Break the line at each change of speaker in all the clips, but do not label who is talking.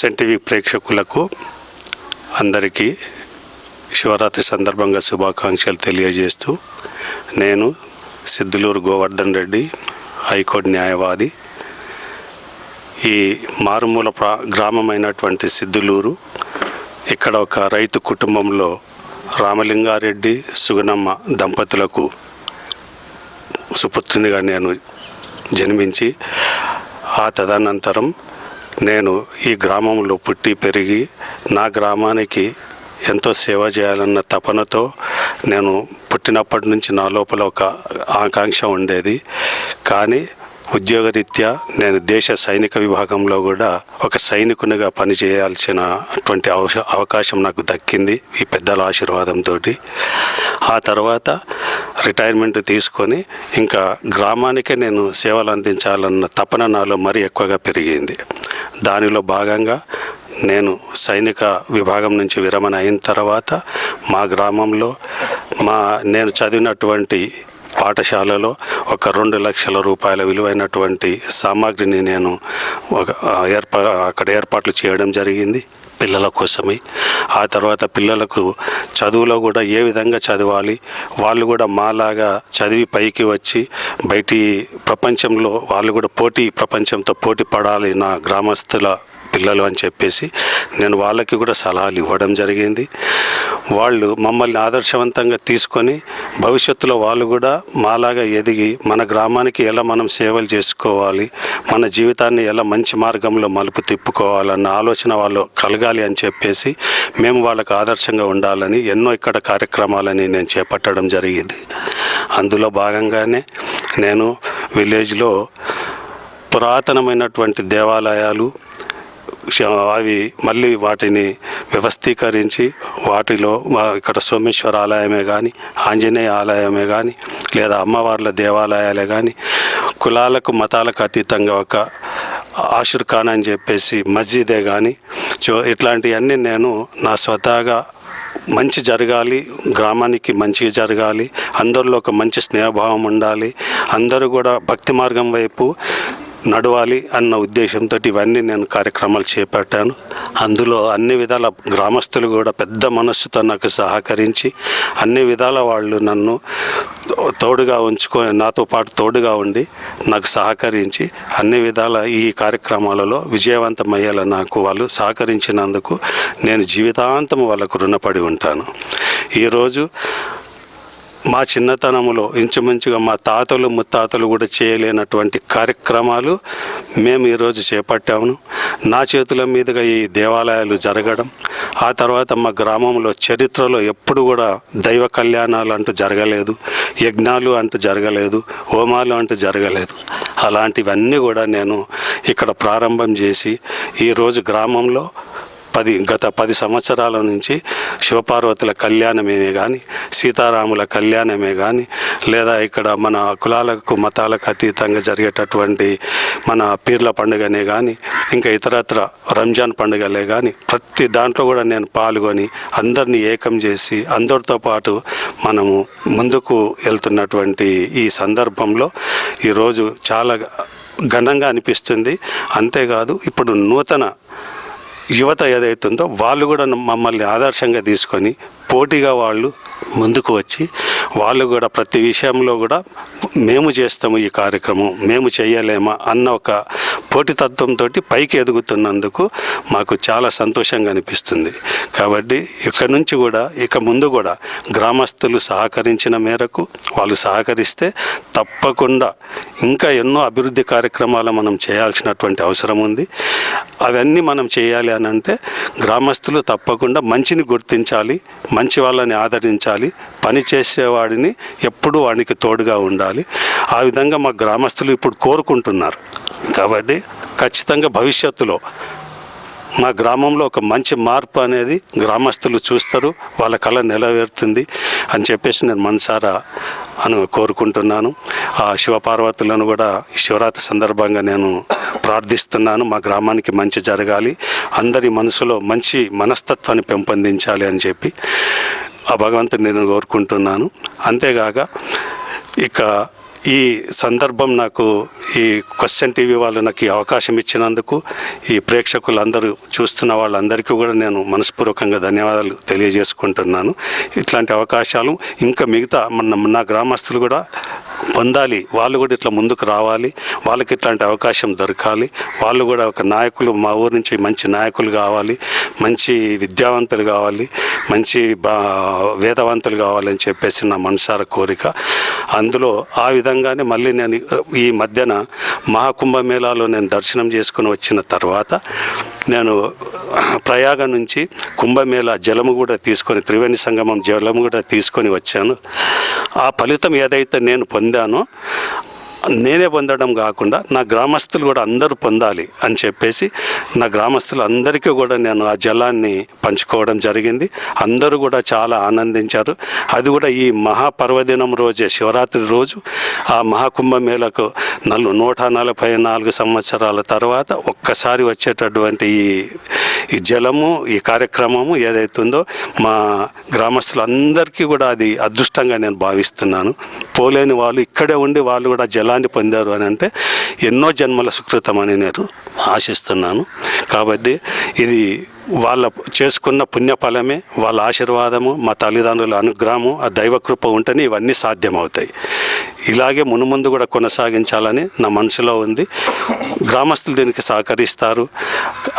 SN TV ప్రేక్షకులకు అందరికీ శివరాత్రి సందర్భంగా శుభాకాంక్షలు తెలియజేస్తూ నేను సిద్ధులూరు గోవర్ధన్ రెడ్డి హైకోర్టు న్యాయవాది. ఈ మారుమూల ప్రా గ్రామమైనటువంటి సిద్ధులూరు ఇక్కడ ఒక రైతు కుటుంబంలో రామలింగారెడ్డి సుగనమ్మ దంపతులకు సుపుత్రునిగా నేను జన్మించి ఆ తదనంతరం నేను ఈ గ్రామంలో పుట్టి పెరిగి నా గ్రామానికి ఎంతో సేవ చేయాలన్న తపనతో నేను పుట్టినప్పటి నుంచి నా లోపల ఒక ఆకాంక్ష ఉండేది. కానీ ఉద్యోగరీత్యా నేను దేశ సైనిక విభాగంలో కూడా ఒక సైనికునిగా పనిచేయాల్సిన అటువంటి అవశ అవకాశం నాకు దక్కింది ఈ పెద్దల ఆశీర్వాదంతో ఆ తర్వాత రిటైర్మెంట్ తీసుకొని ఇంకా గ్రామానికే నేను సేవలు అందించాలన్న తపన నాలో మరీ ఎక్కువగా పెరిగింది. దానిలో భాగంగా నేను సైనిక విభాగం నుంచి విరమణ అయిన తర్వాత మా గ్రామంలో మా నేను చదివినటువంటి పాఠశాలలో ఒక రెండు లక్షల రూపాయల విలువైనటువంటి సామాగ్రిని నేను ఒక ఏర్పా అక్కడ ఏర్పాట్లు చేయడం జరిగింది. పిల్లల కోసమే. ఆ తర్వాత పిల్లలకు చదువులో కూడా ఏ విధంగా చదవాలి వాళ్ళు కూడా మాలాగా చదివి పైకి వచ్చి బయటి ప్రపంచంలో వాళ్ళు కూడా పోటీ ప్రపంచంతో పోటీ పడాలి నా గ్రామస్తుల పిల్లలు అని చెప్పేసి నేను వాళ్ళకి కూడా సలహాలు ఇవ్వడం జరిగింది. వాళ్ళు మమ్మల్ని ఆదర్శవంతంగా తీసుకొని భవిష్యత్తులో వాళ్ళు కూడా మాలాగా ఎదిగి మన గ్రామానికి ఎలా మనం సేవలు చేసుకోవాలి మన జీవితాన్ని ఎలా మంచి మార్గంలో మలుపు తిప్పుకోవాలన్న ఆలోచన వాళ్ళు కలగాలి అని చెప్పేసి మేము వాళ్ళకు ఆదర్శంగా ఉండాలని ఎన్నో ఇక్కడ కార్యక్రమాలని నేను చేపట్టడం జరిగింది. అందులో భాగంగానే నేను విలేజ్లో పురాతనమైనటువంటి దేవాలయాలు అవి మళ్ళీ వాటిని వ్యవస్థీకరించి వాటిలో ఇక్కడ సోమేశ్వర ఆలయమే కానీ ఆంజనేయ ఆలయమే కానీ లేదా అమ్మవార్ల దేవాలయాలే కానీ కులాలకు మతాలకు అతీతంగా ఒక ఆషుర్ ఖాన్ అని చెప్పేసి మస్జిదే కానీ చో ఇట్లాంటివన్నీ నేను నా స్వతహాగా మంచి జరగాలి గ్రామానికి మంచిగా జరగాలి అందరిలో ఒక మంచి స్నేహభావం ఉండాలి అందరూ కూడా భక్తి మార్గం వైపు నడవాలి అన్న ఉద్దేశంతో ఇవన్నీ నేను కార్యక్రమాలు చేపట్టాను. అందులో అన్ని విధాల గ్రామస్తులు కూడా పెద్ద మనస్సుతో నాకు సహకరించి అన్ని విధాల వాళ్ళు నన్ను తోడుగా ఉంచుకొని నాతో పాటు తోడుగా ఉండి నాకు సహకరించి అన్ని విధాల ఈ కార్యక్రమాలలో విజయవంతమయ్యేలా నాకు వాళ్ళు సహకరించినందుకు నేను జీవితాంతం వాళ్ళకు రుణపడి ఉంటాను. ఈరోజు మా చిన్నతనంలో ఇంచుమించుగా మా తాతలు ముత్తాతలు కూడా చేయలేనటువంటి కార్యక్రమాలు మేము ఈరోజు చేపట్టాము నా చేతుల మీదుగా ఈ దేవాలయాలు జరగడం ఆ తర్వాత మా గ్రామంలో చరిత్రలో ఎప్పుడు కూడా దైవ కళ్యాణాలు అంటూ జరగలేదు యజ్ఞాలు అంటూ జరగలేదు హోమాలు అంటూ జరగలేదు. అలాంటివన్నీ కూడా నేను ఇక్కడ ప్రారంభం చేసి ఈరోజు గ్రామంలో పది గత పది సంవత్సరాల నుంచి శివపార్వతుల కళ్యాణమే కానీ సీతారాముల కళ్యాణమే కానీ లేదా ఇక్కడ మన కులాలకు మతాలకు అతీతంగా జరిగేటటువంటి మన పీర్ల పండుగనే కానీ ఇంకా ఇతరత్ర రంజాన్ పండుగలే కానీ ప్రతి దాంట్లో కూడా నేను పాల్గొని అందరినీ ఏకం చేసి అందరితో పాటు మనము ముందుకు వెళ్తున్నటువంటి ఈ సందర్భంలో ఈరోజు చాలా ఘనంగా అనిపిస్తుంది. అంతేకాదు ఇప్పుడు నూతన యువత ఏదైతుందో వాళ్ళు కూడా మమ్మల్ని ఆదర్శంగా తీసుకొని పోటీగా వాళ్ళు ముందుకు వచ్చి వాళ్ళు కూడా ప్రతి విషయంలో కూడా మేము చేస్తాము ఈ కార్యక్రమం మేము చేయలేమా అన్న ఒక పోటీతత్వంతో పైకి ఎదుగుతున్నందుకు మాకు చాలా సంతోషంగా అనిపిస్తుంది. కాబట్టి ఇక్కడి నుంచి కూడా ఇక ముందు కూడా గ్రామస్తులు సహకరించిన మేరకు వాళ్ళు సహకరిస్తే తప్పకుండా ఇంకా ఎన్నో అభివృద్ధి కార్యక్రమాలు మనం చేయాల్సినటువంటి అవసరం ఉంది. అవన్నీ మనం చేయాలి అని అంటే గ్రామస్తులు తప్పకుండా మంచిని గుర్తించాలి మంచి వాళ్ళని ఆదరించాలి పని చేసేవాడిని ఎప్పుడూ వానికి తోడుగా ఉండాలి. ఆ విధంగా మా గ్రామస్తులు ఇప్పుడు కోరుకుంటున్నారు. కాబట్టి ఖచ్చితంగా భవిష్యత్తులో మా గ్రామంలో ఒక మంచి మార్పు అనేది గ్రామస్తులు చూస్తారు వాళ్ళ కళ నెలవేరుతుంది అని చెప్పేసి నేను మనసారా అని కోరుకుంటున్నాను. ఆ శివపార్వతులను కూడా శివరాత్రి సందర్భంగా నేను ప్రార్థిస్తున్నాను మా గ్రామానికి మంచి జరగాలి అందరి మనసులో మంచి మనస్తత్వాన్ని పెంపొందించాలి అని చెప్పి ఆ భగవంతుని నేను కోరుకుంటున్నాను. అంతేగాక ఇక ఈ సందర్భం నాకు ఈ క్వశ్చన్ టీవీ వాళ్ళు నాకు ఈ అవకాశం ఇచ్చినందుకు ఈ ప్రేక్షకులందరూ చూస్తున్న వాళ్ళందరికీ కూడా నేను మనస్పూర్వకంగా ధన్యవాదాలు తెలియజేసుకుంటున్నాను. ఇట్లాంటి అవకాశాలు ఇంకా మిగతా మన నా గ్రామస్తులు కూడా పొందాలి. వాళ్ళు కూడా ఇట్లా ముందుకు రావాలి. వాళ్ళకి ఇట్లాంటి అవకాశం దొరకాలి. వాళ్ళు కూడా ఒక నాయకులు మా ఊరు నుంచి మంచి నాయకులు కావాలి. మంచి విద్యావంతులు కావాలి. మంచి బా వేదవంతులు కావాలని చెప్పేసి నా మనసార కోరిక. అందులో ఆ విధంగానే మళ్ళీ నేను ఈ మధ్యన మహాకుంభమేళాలో నేను దర్శనం చేసుకుని వచ్చిన తర్వాత నేను ప్రయాగ నుంచి కుంభమేళ జలము కూడా తీసుకొని త్రివేణి సంగమం జలము కూడా తీసుకొని వచ్చాను. ఆ ఫలితం ఏదైతే నేను పొంది இருந்தாலும் నేనే పొందడం కాకుండా నా గ్రామస్తులు కూడా అందరూ పొందాలి అని చెప్పేసి నా గ్రామస్తులు అందరికీ కూడా నేను ఆ జలాన్ని పంచుకోవడం జరిగింది. అందరూ కూడా చాలా ఆనందించారు. అది కూడా ఈ మహాపర్వదినం రోజే శివరాత్రి రోజు. ఆ మహాకుంభమేళకు నలు నూట నలభై నాలుగు సంవత్సరాల తర్వాత ఒక్కసారి వచ్చేటటువంటి ఈ ఈ జలము ఈ కార్యక్రమము ఏదైతుందో మా గ్రామస్తులందరికీ కూడా అది అదృష్టంగా నేను భావిస్తున్నాను. పోలేని వాళ్ళు ఇక్కడే ఉండి వాళ్ళు కూడా జలాన్ని పొందారు అని అంటే ఎన్నో జన్మల సుకృతం అని నేను ఆశిస్తున్నాను. కాబట్టి ఇది వాళ్ళ చేసుకున్న పుణ్యఫలమే వాళ్ళ ఆశీర్వాదము మా తల్లిదండ్రుల అనుగ్రహము ఆ దైవకృప ఉంటేనే ఇవన్నీ సాధ్యమవుతాయి. ఇలాగే మునుముందు కూడా కొనసాగించాలని నా మనసులో ఉంది. గ్రామస్తులు దీనికి సహకరిస్తారు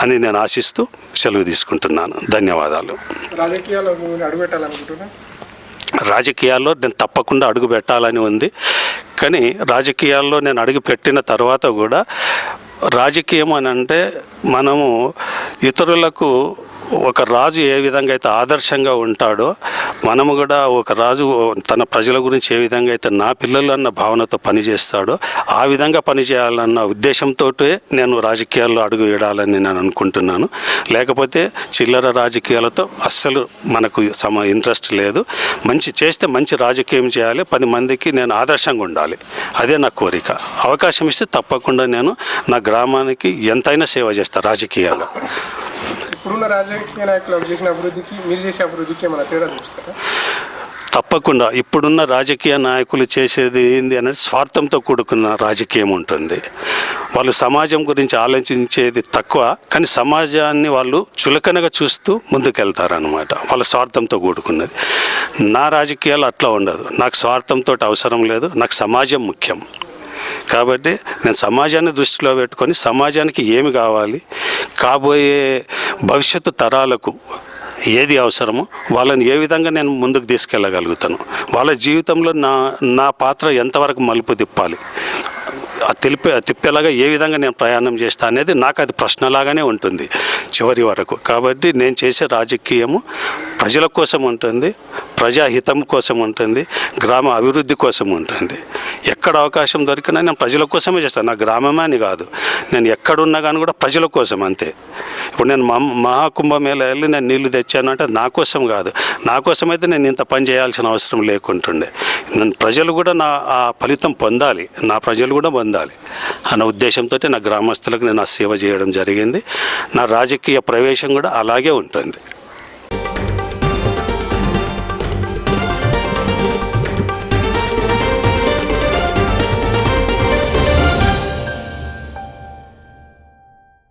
అని నేను ఆశిస్తూ సెలవు తీసుకుంటున్నాను. ధన్యవాదాలు.
రాజకీయాల్లో
నేను తప్పకుండా అడుగు పెట్టాలని ఉంది. కానీ రాజకీయాల్లో నేను అడుగు పెట్టిన తర్వాత కూడా రాజకీయం అని అంటే మనము ఇతరులకు ఒక రాజు ఏ విధంగా అయితే ఆదర్శంగా ఉంటాడో మనము కూడా ఒక రాజు తన ప్రజల గురించి ఏ విధంగా అయితే నా పిల్లలు అన్న భావనతో పనిచేస్తాడో ఆ విధంగా పనిచేయాలన్న ఉద్దేశంతో నేను రాజకీయాల్లో అడుగు వేయాలని నేను అనుకుంటున్నాను. లేకపోతే చిల్లర రాజకీయాలతో అస్సలు మనకు సమ ఇంట్రెస్ట్ లేదు. మంచి చేస్తే మంచి రాజకీయం చేయాలి పది మందికి నేను ఆదర్శంగా ఉండాలి. అదే నా కోరిక. అవకాశం ఇస్తే తప్పకుండా నేను నా గ్రామానికి ఎంతైనా సేవ చేస్తాను రాజకీయాలు
ఇప్పుడున్న రాజకీయ నాయకులు చేసిన అభివృద్ధికి మీరు చేసే అభివృద్ధికి ఏమైనా తేడా చూపిస్తారా?
తప్పకుండా. ఇప్పుడున్న రాజకీయ నాయకులు చేసేది ఏంది అనేది స్వార్థంతో కూడుకున్న రాజకీయం ఉంటుంది. వాళ్ళు సమాజం గురించి ఆలోచించేది తక్కువ కానీ సమాజాన్ని వాళ్ళు చులకనగా చూస్తూ ముందుకెళ్తారనమాట వాళ్ళ స్వార్థంతో కూడుకున్నది. నా రాజకీయాలు అట్లా ఉండదు. నాకు స్వార్థంతో అవసరం లేదు. నాకు సమాజం ముఖ్యం. కాబట్టి నేను సమాజాన్ని దృష్టిలో పెట్టుకొని సమాజానికి ఏమి కావాలి కాబోయే భవిష్యత్తు తరాలకు ఏది అవసరమో వాళ్ళని ఏ విధంగా నేను ముందుకు తీసుకెళ్ళగలుగుతాను? వాళ్ళ జీవితంలో నా నా పాత్ర ఎంతవరకు మలుపు తిప్పాలి? తెలిపే తిప్పేలాగా ఏ విధంగా నేను ప్రయాణం చేస్తా అనేది నాకు అది ప్రశ్నలాగానే ఉంటుంది చివరి వరకు. కాబట్టి నేను చేసే రాజకీయము ప్రజల కోసం ఉంటుంది ప్రజాహితం కోసం ఉంటుంది గ్రామ అభివృద్ధి కోసం ఉంటుంది. ఎక్కడ అవకాశం దొరికినా నేను ప్రజల కోసమే చేస్తాను నా గ్రామమే అని కాదు. నేను ఎక్కడున్నా కానీ కూడా ప్రజల కోసం అంతే ఇప్పుడు నేను మా మహాకుంభమేళ వెళ్ళి నేను నీళ్ళు తెచ్చాను అంటే నా కోసం కాదు. నా కోసం అయితే నేను ఇంత పని చేయాల్సిన అవసరం లేకుంటుండే. నేను ప్రజలు కూడా నా ఆ ఫలితం పొందాలి. నా ప్రజలు కూడా పొందాలి. అన్న ఉద్దేశంతో నా గ్రామస్తులకు నేను ఆ సేవ చేయడం జరిగింది. నా రాజకీయ ప్రవేశం కూడా అలాగే ఉంటుంది.